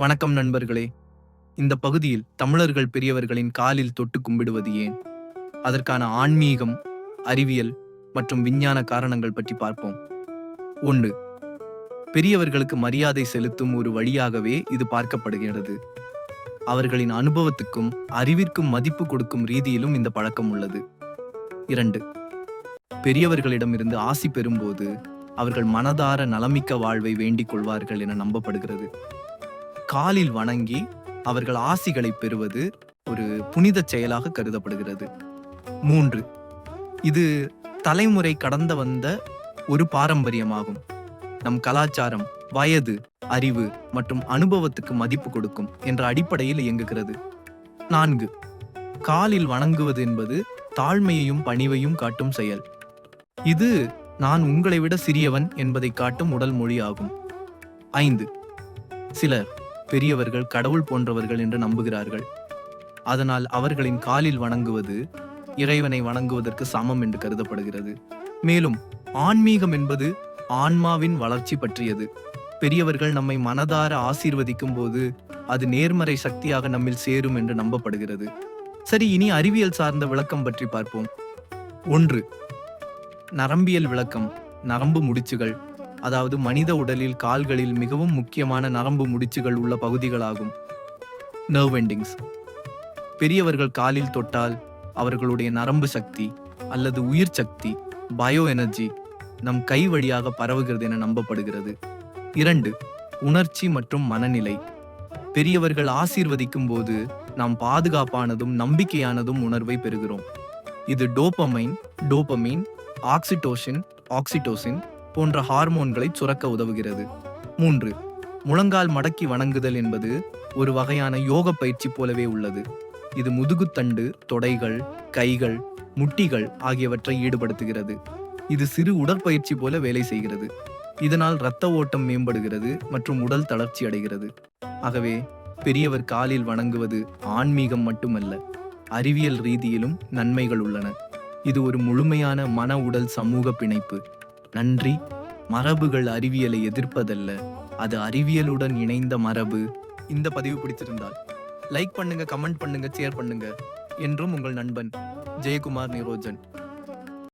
வணக்கம் நண்பர்களே. இந்த பகுதியில் தமிழர்கள் பெரியவர்களின் காலில் தொட்டு கும்பிடுவது ஏன்? அதற்கான ஆன்மீகம் அறிவியல் மற்றும் விஞ்ஞான காரணங்கள் பற்றி பார்ப்போம். ஒன்று பெரியவர்களுக்கு மரியாதை செலுத்தும் ஒரு வழியாகவே இது பார்க்கப்படுகிறது. அவர்களின் அனுபவத்துக்கும் அறிவிற்கும் மதிப்பு கொடுக்கும் ரீதியிலும் இந்த பழக்கம் உள்ளது. இரண்டு பெரியவர்களிடமிருந்து ஆசி பெறும்போது அவர்கள் மனதார நலமிக்க வாழ்வை வேண்டிக் கொள்வார்கள் என நம்பப்படுகிறது. காலில் வணங்கி அவர்கள் ஆசிகளை பெறுவது ஒரு புனித செயலாக கருதப்படுகிறது. மூன்று. இது தலைமுறை கடந்த வந்த ஒரு பாரம்பரியமாகும். நம் கலாச்சாரம் வயது அறிவு மற்றும் அனுபவத்துக்கு மதிப்பு கொடுக்கும் என்ற அடிப்படையில் இயங்குகிறது. நான்கு. காலில் வணங்குவது என்பது தாழ்மையையும் பணிவையும் காட்டும் செயல். இது நான் உங்களை விட சிறியவன் என்பதை காட்டும் உடல் மொழி ஆகும் ஐந்து. சிலர் பெரியவர்கள் கடவுள் போன்றவர்கள் என்று நம்புகிறார்கள். அதனால் அவர்களின் காலில் வணங்குவது இறைவனை வணங்குவதற்கு சமம் என்று கருதப்படுகிறது. மேலும் ஆன்மீகம் என்பது ஆன்மாவின் வளர்ச்சி பற்றியது. பெரியவர்கள் நம்மை மனதார ஆசீர்வதிக்கும் போது அது நேர்மறை சக்தியாக நம்மில் சேரும் என்று நம்பப்படுகிறது. சரி இனி அறிவியல் சார்ந்த விளக்கம் பற்றி பார்ப்போம். ஒன்று நரம்பியல் விளக்கம் நரம்பு முடிச்சுகள். அதாவது மனித உடலில் கால்களில் மிகவும் முக்கியமான நரம்பு முடிச்சுகள் உள்ள பகுதிகளாகும். நர்வ் எண்டிங்ஸ் பெரியவர்கள் காலில் தொட்டால் அவர்களுடைய நரம்பு சக்தி அல்லது உயிர் சக்தி பயோ எனர்ஜி நம் கை வழியாக பரவுகிறது என நம்பப்படுகிறது. இரண்டு உணர்ச்சி மற்றும் மனநிலை. பெரியவர்கள் ஆசீர்வதிக்கும் போது நாம் பாதுகாப்பானதும் நம்பிக்கையானதும் உணர்வை பெறுகிறோம். இது டோபமைன் டோபமீன் ஆக்சிடோஷின் ஆக்சிடோசின் போன்ற ஹார்மோன்களை சுரக்க உதவுகிறது. மூன்று முழங்கால் மடக்கி வணங்குதல் என்பது ஒரு வகையான யோக பயிற்சி போலவே உள்ளது. இது முதுகுத்தண்டு தொடைகள் கைகள் முட்டிகள் ஆகியவற்றை ஈடுபடுத்துகிறது. இது சிறு உடற்பயிற்சி போல வேலை செய்கிறது. இதனால் இரத்த ஓட்டம் மேம்படுகிறது மற்றும் உடல் தளர்ச்சி அடைகிறது. ஆகவே பெரியவர் காலில் வணங்குவது ஆன்மீகம் மட்டுமல்ல அறிவியல் ரீதியிலும் நன்மைகள் உள்ளன. இது ஒரு முழுமையான மன உடல் சமூக பிணைப்பு. நன்றி. மரபுகள் அறிவியலை எதிர்ப்பதல்ல. அது அறிவியலுடன் இணைந்த மரபு. இந்த பதிவு பிடிச்சிருந்தால் லைக் பண்ணுங்க கமெண்ட் பண்ணுங்க ஷேர் பண்ணுங்க. என்றும் உங்கள் நண்பன் ஜெயக்குமார் நிரோஜன்.